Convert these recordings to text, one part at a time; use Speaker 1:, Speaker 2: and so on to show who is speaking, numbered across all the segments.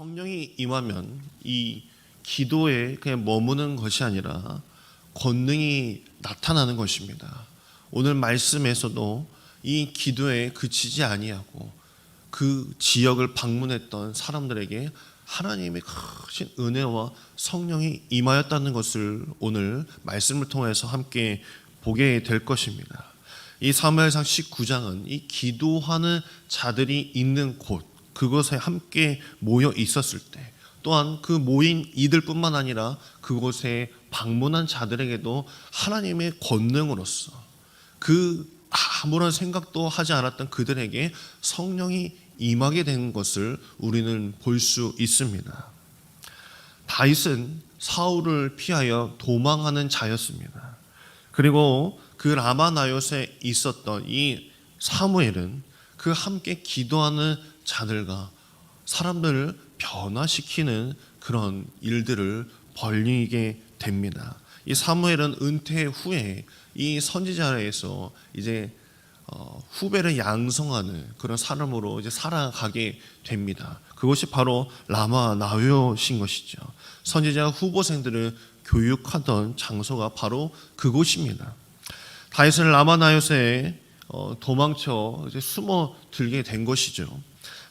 Speaker 1: 성령이 임하면 이 기도에 그냥 머무는 것이 아니라 권능이 나타나는 것입니다. 오늘 말씀에서도 이 기도에 그치지 아니하고 그 지역을 방문했던 사람들에게 하나님의 크신 은혜와 성령이 임하였다는 것을 오늘 말씀을 통해서 함께 보게 될 것입니다. 이 사무엘상 19장은 이 기도하는 자들이 있는 곳 그곳에 함께 모여 있었을 때 또한 그 모인 이들뿐만 아니라 그곳에 방문한 자들에게도 하나님의 권능으로서 그 아무런 생각도 하지 않았던 그들에게 성령이 임하게 된 것을 우리는 볼 수 있습니다. 다윗은 사울을 피하여 도망하는 자였습니다. 그리고 그 라마나요에 있었던 이 사무엘은 그 함께 기도하는 자들과 사람들을 변화시키는 그런 일들을 벌이게 됩니다. 이 사무엘은 은퇴 후에 이 선지자에서 이제 어, 후배를 양성하는 그런 사람으로 이제 살아가게 됩니다. 그것이 바로 라마 나요신 것이죠. 선지자 후보생들을 교육하던 장소가 바로 그곳입니다. 다윗은 라마 나요에 어, 도망쳐 숨어 들게 된 것이죠.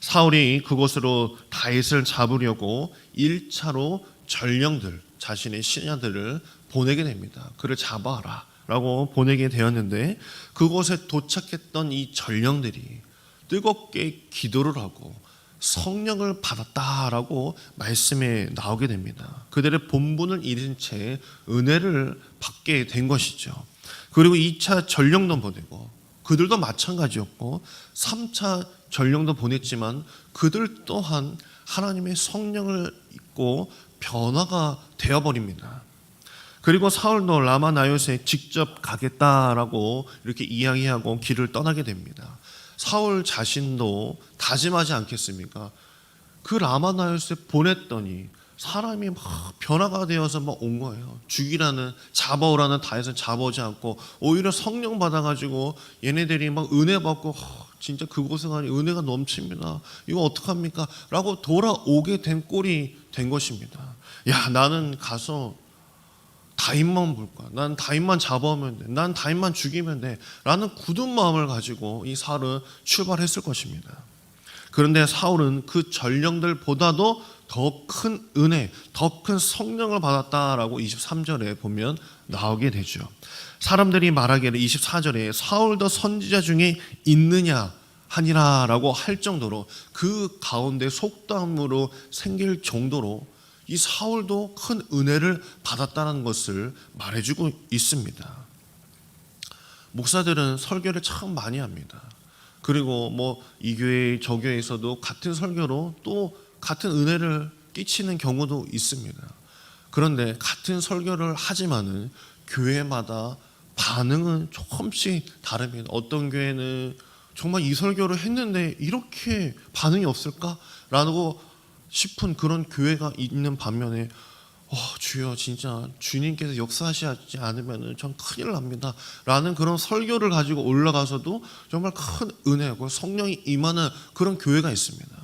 Speaker 1: 사울이 그곳으로 다윗을 잡으려고 1차로 전령들 자신의 신하들을 보내게 됩니다. 그를 잡아라. 라고 보내게 되었는데 그곳에 도착했던 이 전령들이 뜨겁게 기도를 하고 성령을 받았다라고 말씀에 나오게 됩니다. 그들의 본분을 잃은 채 은혜를 받게 된 것이죠. 그리고 2차 전령도 보내고 그들도 마찬가지였고 3차 전령도 보냈지만 그들 또한 하나님의 성령을 입고 변화가 되어버립니다. 그리고 사울도 라마 나요스에 직접 가겠다라고 이렇게 이야기하고 길을 떠나게 됩니다. 사울 자신도 다짐하지 않겠습니까? 그 라마 나요스에 보냈더니 사람이 막 변화가 되어서 막 온 거예요. 죽이라는 잡아오라는 다윗은 잡아오지 않고 오히려 성령 받아가지고 얘네들이 막 은혜 받고 진짜 그곳에 가니 은혜가 넘칩니다. 이거 어떡합니까? 라고 돌아오게 된 꼴이 된 것입니다. 야 나는 가서 다윗만 볼 거야. 난 다윗만 잡아오면 돼. 난 다윗만 죽이면 돼. 라는 굳은 마음을 가지고 이 사울은 출발했을 것입니다. 그런데 사울은 그 전령들보다도 더 큰 은혜, 더 큰 성령을 받았다라고 23절에 보면 나오게 되죠. 사람들이 말하기를 24절에 사울도 선지자 중에 있느냐 하니라라고 할 정도로 그 가운데 속담으로 생길 정도로 이 사울도 큰 은혜를 받았다는 것을 말해주고 있습니다. 목사들은 설교를 참 많이 합니다. 그리고 뭐 이 교회 저 교회에서도 같은 설교로 또 같은 은혜를 끼치는 경우도 있습니다. 그런데 같은 설교를 하지만은 교회마다 반응은 조금씩 다릅니다. 어떤 교회는 정말 이 설교를 했는데 이렇게 반응이 없을까라고 싶은 그런 교회가 있는 반면에 어, 주여 진짜 주님께서 역사하시지 않으면 전 큰일 납니다. 라는 그런 설교를 가지고 올라가서도 정말 큰 은혜고 성령이 임하는 그런 교회가 있습니다.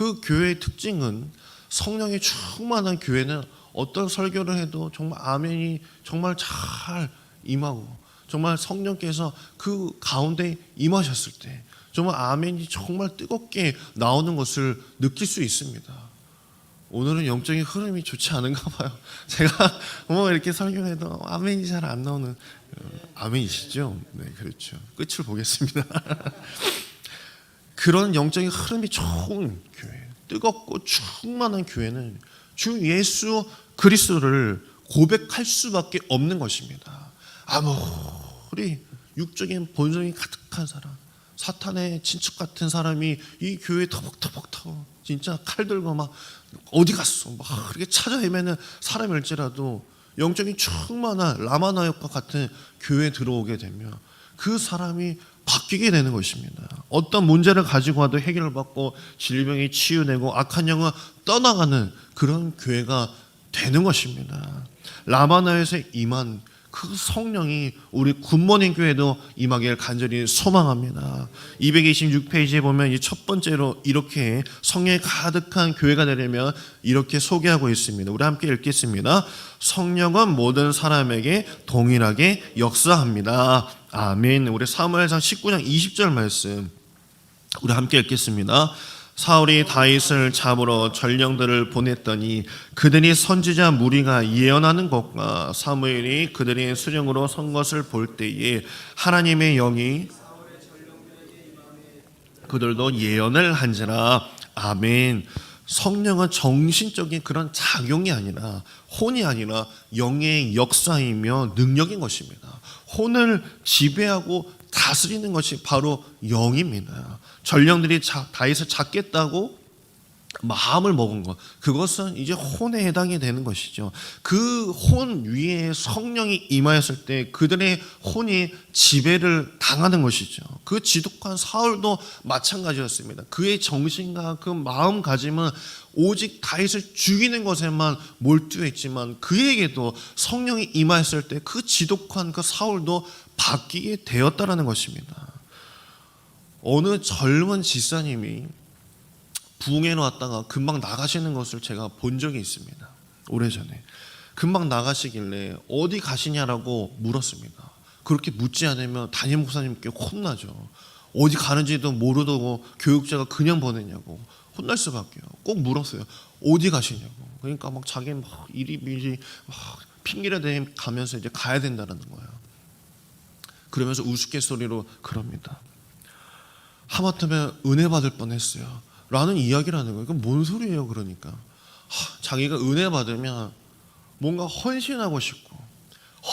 Speaker 1: 그 교회의 특징은 성령이 충만한 교회는 어떤 설교를 해도 정말 아멘이 정말 잘 임하고 정말 성령께서 그 가운데 임하셨을 때 정말 아멘이 정말 뜨겁게 나오는 것을 느낄 수 있습니다. 오늘은 영적인 흐름이 좋지 않은가 봐요. 제가 뭐 이렇게 설교해도 아멘이 잘 안 나오는 어, 아멘이시죠? 네, 그렇죠. 끝을 보겠습니다. 그런 영적인 흐름이 좋은 교회, 뜨겁고 충만한 교회는 주 예수 그리스도를 고백할 수밖에 없는 것입니다. 아무리 육적인 본성이 가득한 사람, 사탄의 친척 같은 사람이 이 교회에 터벅터벅 타고 진짜 칼 들고 막 어디 갔어 막 그렇게 찾아 헤매는 사람일지라도 영적인 충만한 라마나역과 같은 교회에 들어오게 되면 그 사람이 바뀌게 되는 것입니다. 어떤 문제를 가지고 와도 해결을 받고 질병이 치유되고 악한 영은 떠나가는 그런 교회가 되는 것입니다. 라마나에서 임한 그 성령이 우리 굿모닝 교회도 임하길 간절히 소망합니다. 226페이지에 보면 이 첫 번째로 이렇게 성령이 가득한 교회가 되려면 이렇게 소개하고 있습니다. 우리 함께 읽겠습니다. 성령은 모든 사람에게 동일하게 역사합니다. 아멘. 우리 사무엘상 19장 20절 말씀 우리 함께 읽겠습니다. 사울이 다윗을 잡으러 전령들을 보냈더니 그들이 선지자 무리가 예언하는 것과 사무엘이 그들의 수령으로 선 것을 볼 때에 하나님의 영이 그들도 예언을 한지라 아멘. 성령은 정신적인 그런 작용이 아니라 혼이 아니라 영의 역사이며 능력인 것입니다. 혼을 지배하고 다스리는 것이 바로 영입니다. 전령들이 자- 다윗을 잡겠다고 마음을 먹은 것 그것은 이제 혼에 해당이 되는 것이죠. 그 혼 위에 성령이 임하였을 때 그들의 혼이 지배를 당하는 것이죠. 그 지독한 사울도 마찬가지였습니다. 그의 정신과 그 마음가짐은 오직 다윗을 죽이는 것에만 몰두했지만 그에게도 성령이 임하였을 때 그 지독한 그 사울도 바뀌게 되었다라는 것입니다. 어느 젊은 지사님이 부흥에 왔다가 금방 나가시는 것을 제가 본 적이 있습니다. 오래전에. 금방 나가시길래 어디 가시냐라고 물었습니다. 그렇게 묻지 않으면 담임 목사님께 혼나죠. 어디 가는지도 모르고 교육자가 그냥 보내냐고 혼날 수밖에요. 꼭 물었어요. 어디 가시냐고. 그러니까 막 자기 막 이리 미리 막 핑계를 대 가면서 이제 가야 된다는 거예요. 그러면서 우스갯소리로 그럽니다. 하마터면 은혜 받을 뻔했어요. 라는 이야기를 하는 거예요. 그건 뭔 소리예요, 그러니까. 하, 자기가 은혜 받으면 뭔가 헌신하고 싶고,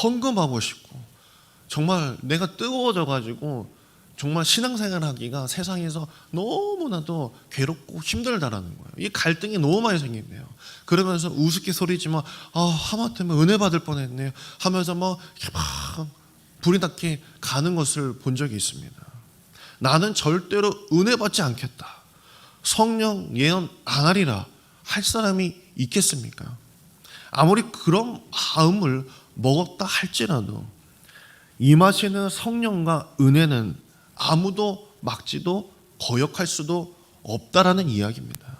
Speaker 1: 헌금하고 싶고, 정말 내가 뜨거워져 가지고 정말 신앙생활 하기가 세상에서 너무나도 괴롭고 힘들다라는 거예요. 이 갈등이 너무 많이 생긴대요. 그러면서 우습게 소리지만 아 하마터면 은혜 받을 뻔했네요. 하면서 뭐 이렇게 막 불이 났게 가는 것을 본 적이 있습니다. 나는 절대로 은혜 받지 않겠다. 성령 예언 안 하리라 할 사람이 있겠습니까? 아무리 그런 마음을 먹었다 할지라도 임하시는 성령과 은혜는 아무도 막지도 거역할 수도 없다라는 이야기입니다.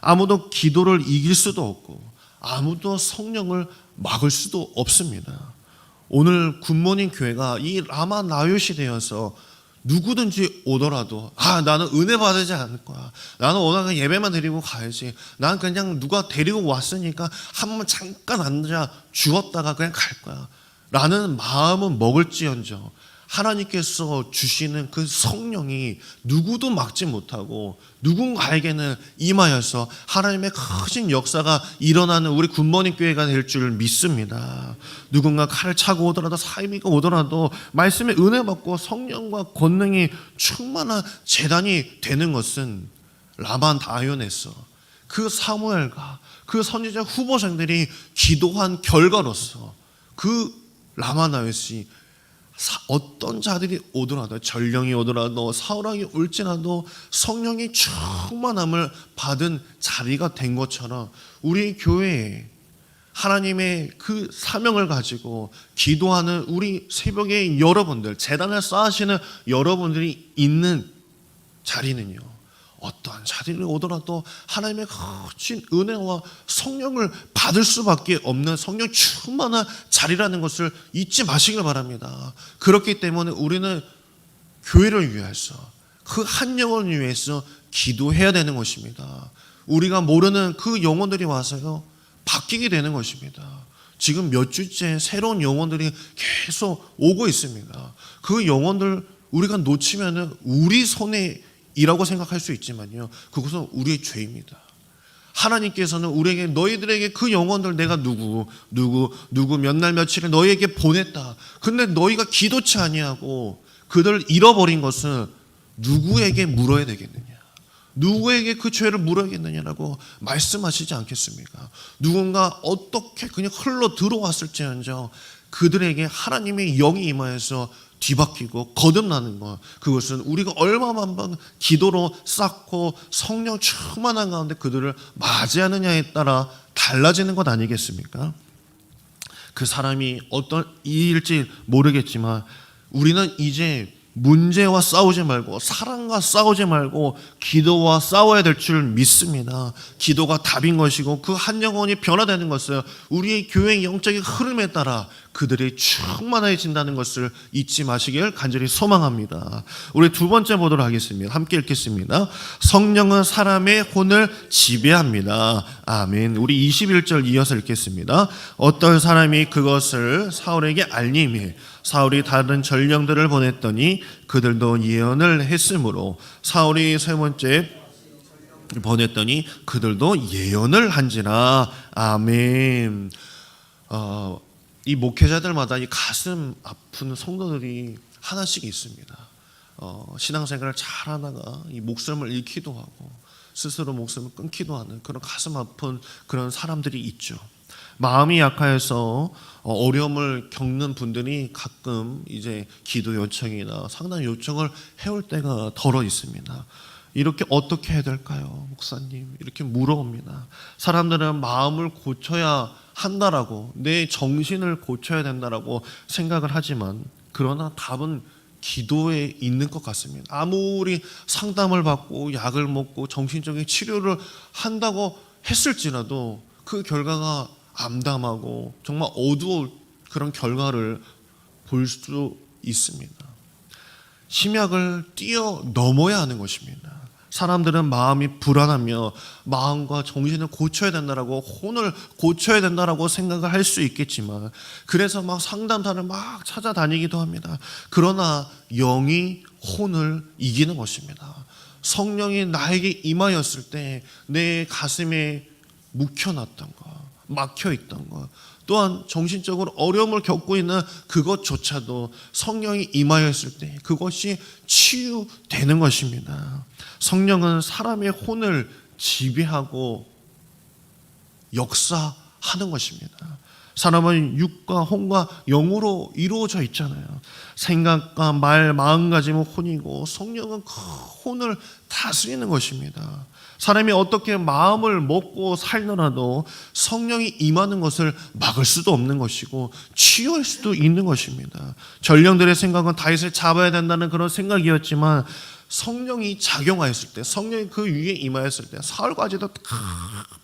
Speaker 1: 아무도 기도를 이길 수도 없고 아무도 성령을 막을 수도 없습니다. 오늘 굿모닝 교회가 이 라마 나요시 되어서 누구든지 오더라도 아 나는 은혜 받지 않을 거야. 나는 오늘 그냥 예배만 드리고 가야지. 난 그냥 누가 데리고 왔으니까 한번 잠깐 앉아 주었다가 그냥 갈 거야. 라는 마음은 먹을지언정 하나님께서 주시는 그 성령이 누구도 막지 못하고 누군가에게는 임하여서 하나님의 크신 역사가 일어나는 우리 굿모닝 교회가 될 줄 믿습니다. 누군가 칼을 차고 오더라도 사이비가 오더라도 말씀에 은혜 받고 성령과 권능이 충만한 재단이 되는 것은 라만 다이온에서 그 사무엘과 그 선지자 후보생들이 기도한 결과로서 그 라마나요 시 어떤 자들이 오더라도 전령이 오더라도 사울왕이 올지라도 성령의 충만함을 받은 자리가 된 것처럼 우리 교회에 하나님의 그 사명을 가지고 기도하는 우리 새벽의 여러분들, 재단을 쌓으시는 여러분들이 있는 자리는요. 어떠한 자리를 오더라도 하나님의 크신 은혜와 성령을 받을 수밖에 없는 성령 충만한 자리라는 것을 잊지 마시길 바랍니다. 그렇기 때문에 우리는 교회를 위해서 그 한 영혼을 위해서 기도해야 되는 것입니다. 우리가 모르는 그 영혼들이 와서요 바뀌게 되는 것입니다. 지금 몇 주째 새로운 영혼들이 계속 오고 있습니다. 그 영혼들 우리가 놓치면은 우리 손에 이라고 생각할 수 있지만요. 그것은 우리의 죄입니다. 하나님께서는 우리에게 너희들에게 그 영혼들 내가 누구 누구 누구 몇 날 며칠을 너희에게 보냈다. 근데 너희가 기도치 아니하고 그들 잃어버린 것은 누구에게 물어야 되겠느냐? 누구에게 그 죄를 물어야겠느냐라고 말씀하시지 않겠습니까? 누군가 어떻게 그냥 흘러 들어왔을지언정 그들에게 하나님의 영이 임하여서 뒤바뀌고 거듭나는 것 그것은 우리가 얼마만번 기도로 쌓고 성령 충만한 가운데 그들을 맞이하느냐에 따라 달라지는 것 아니겠습니까? 그 사람이 어떤 일일지 모르겠지만 우리는 이제 문제와 싸우지 말고 사랑과 싸우지 말고 기도와 싸워야 될 줄 믿습니다. 기도가 답인 것이고 그 한 영혼이 변화되는 것은 우리의 교회의 영적인 흐름에 따라 그들이 충만해진다는 것을 잊지 마시길 간절히 소망합니다. 우리 두 번째 보도록 하겠습니다. 함께 읽겠습니다. 성령은 사람의 혼을 지배합니다. 아멘. 우리 21절 이어서 읽겠습니다. 어떤 사람이 그것을 사울에게 알림해 사울이 다른 전령들을 보냈더니 그들도 예언을 했으므로 사울이 세 번째 보냈더니 그들도 예언을 한지라 아멘. 어, 이 목회자들마다 이 가슴 아픈 성도들이 하나씩 있습니다. 어, 신앙생활을 잘 하다가 이 목숨을 잃기도 하고 스스로 목숨을 끊기도 하는 그런 가슴 아픈 그런 사람들이 있죠. 마음이 약해서 어, 어려움을 겪는 분들이 가끔 이제 기도 요청이나 상담 요청을 해올 때가 덜어 있습니다. 이렇게 어떻게 해야 될까요, 목사님? 이렇게 물어옵니다. 사람들은 마음을 고쳐야 한다라고 내 정신을 고쳐야 된다라고 생각을 하지만 그러나 답은 기도에 있는 것 같습니다. 아무리 상담을 받고 약을 먹고 정신적인 치료를 한다고 했을지라도 그 결과가 암담하고 정말 어두울 그런 결과를 볼 수 있습니다. 심약을 뛰어 넘어야 하는 것입니다. 사람들은 마음이 불안하며 마음과 정신을 고쳐야 된다라고 혼을 고쳐야 된다라고 생각을 할 수 있겠지만 그래서 막 상담사를 막 찾아다니기도 합니다. 그러나 영이 혼을 이기는 것입니다. 성령이 나에게 임하였을 때 내 가슴에 묵혀놨던 것, 막혀 있던 것, 또한 정신적으로 어려움을 겪고 있는 그것조차도 성령이 임하였을 때 그것이 치유되는 것입니다. 성령은 사람의 혼을 지배하고 역사하는 것입니다. 사람은 육과 혼과 영으로 이루어져 있잖아요. 생각과 말, 마음가짐은 혼이고 성령은 그 혼을 다스리는 것입니다. 사람이 어떻게 마음을 먹고 살더라도 성령이 임하는 것을 막을 수도 없는 것이고 치유할 수도 있는 것입니다. 전령들의 생각은 다윗을 잡아야 된다는 그런 생각이었지만 성령이 작용하였을 때, 성령이 그 위에 임하였을 때 사울까지도 다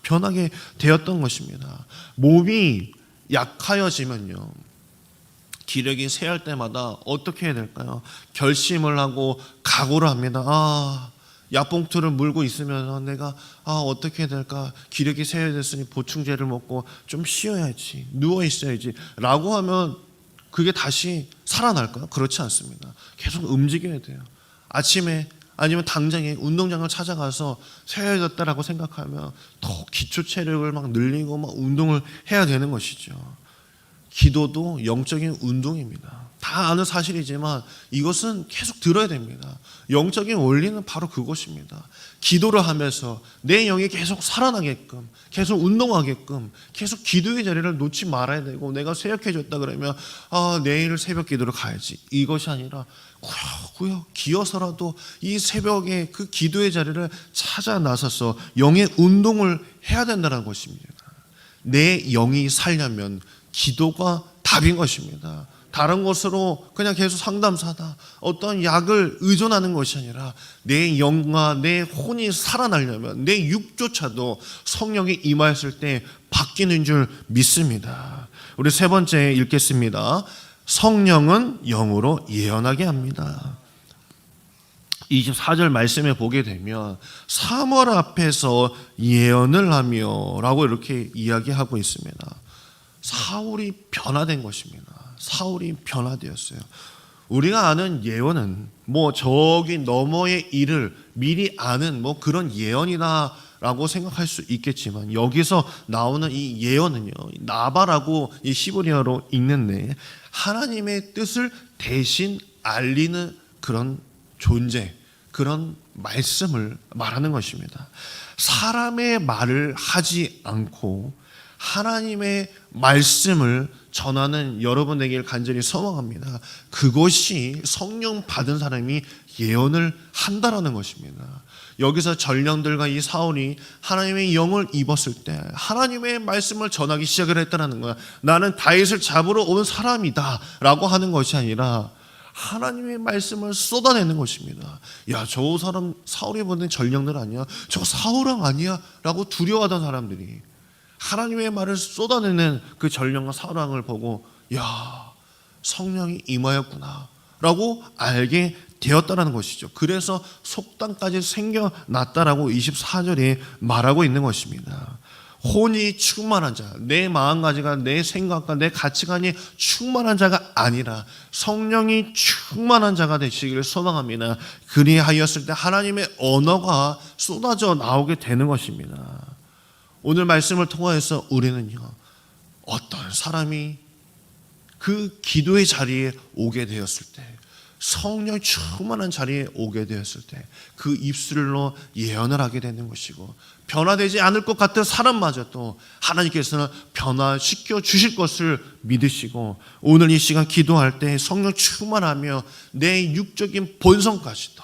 Speaker 1: 변하게 되었던 것입니다. 몸이 약하여지면요. 기력이 쇠할 때마다 어떻게 해야 될까요? 결심을 하고 각오를 합니다. 아, 약봉투를 물고 있으면 내가 아 어떻게 해야 될까 기력이 쇠해졌으니 보충제를 먹고 좀 쉬어야지 누워 있어야지 라고 하면 그게 다시 살아날까요? 그렇지 않습니다. 계속 움직여야 돼요. 아침에 아니면 당장에 운동장을 찾아가서 쇠해졌다라고 생각하면 더 기초 체력을 막 늘리고 막 운동을 해야 되는 것이죠. 기도도 영적인 운동입니다. 다 아는 사실이지만 이것은 계속 들어야 됩니다. 영적인 원리는 바로 그것입니다. 기도를 하면서 내 영이 계속 살아나게끔, 계속 운동하게끔, 계속 기도의 자리를 놓지 말아야 되고 내가 쇠약해졌다 그러면 아 내일 새벽 기도를 가야지 이것이 아니라 구역구역 기어서라도 이 새벽에 그 기도의 자리를 찾아 나서서 영의 운동을 해야 된다는 것입니다. 내 영이 살려면 기도가 답인 것입니다. 다른 것으로 그냥 계속 상담사다. 어떤 약을 의존하는 것이 아니라 내 영과 내 혼이 살아나려면 내 육조차도 성령이 임하였을 때 바뀌는 줄 믿습니다. 우리 세 번째 읽겠습니다. 성령은 영으로 예언하게 합니다. 24절 말씀에 보게 되면 사물 앞에서 예언을 하며 라고 이렇게 이야기하고 있습니다. 사울이 변화된 것입니다. 사울이 변화되었어요. 우리가 아는 예언은 뭐 저기 너머의 일을 미리 아는 뭐 그런 예언이다라고 생각할 수 있겠지만 여기서 나오는 이 예언은요 나바라고 이 시브리어로 읽는데 하나님의 뜻을 대신 알리는 그런 존재 그런 말씀을 말하는 것입니다. 사람의 말을 하지 않고 하나님의 말씀을 전하는 여러분 되길 간절히 소망합니다. 그것이 성령 받은 사람이 예언을 한다라는 것입니다. 여기서 전령들과 이 사울이 하나님의 영을 입었을 때 하나님의 말씀을 전하기 시작을 했다는 거야. 나는 다윗을 잡으러 온 사람이다라고 하는 것이 아니라 하나님의 말씀을 쏟아내는 것입니다. 야, 저 사람 사울이 보낸 전령들 아니야? 저 사울왕 아니야?라고 두려워하던 사람들이 하나님의 말을 쏟아내는 그 전령과 사울왕을 보고 야, 성령이 임하였구나라고 알게 되었다라는 것이죠. 그래서 속담까지 생겨났다라고 24절에 말하고 있는 것입니다. 혼이 충만한 자, 내 마음가짐과 내 생각과 내 가치관이 충만한 자가 아니라 성령이 충만한 자가 되시기를 소망합니다. 그리하였을 때 하나님의 언어가 쏟아져 나오게 되는 것입니다. 오늘 말씀을 통하여서 우리는요, 어떤 사람이 그 기도의 자리에 오게 되었을 때, 성령 충만한 자리에 오게 되었을 때 그 입술로 예언을 하게 되는 것이고 변화되지 않을 것 같은 사람마저도 하나님께서는 변화시켜 주실 것을 믿으시고 오늘 이 시간 기도할 때 성령 충만하며 내 육적인 본성까지도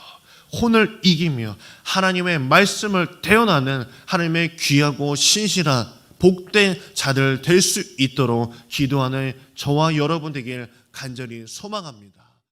Speaker 1: 혼을 이기며 하나님의 말씀을 대언하는 하나님의 귀하고 신실한 복된 자들 될 수 있도록 기도하는 저와 여러분 되길 간절히 소망합니다.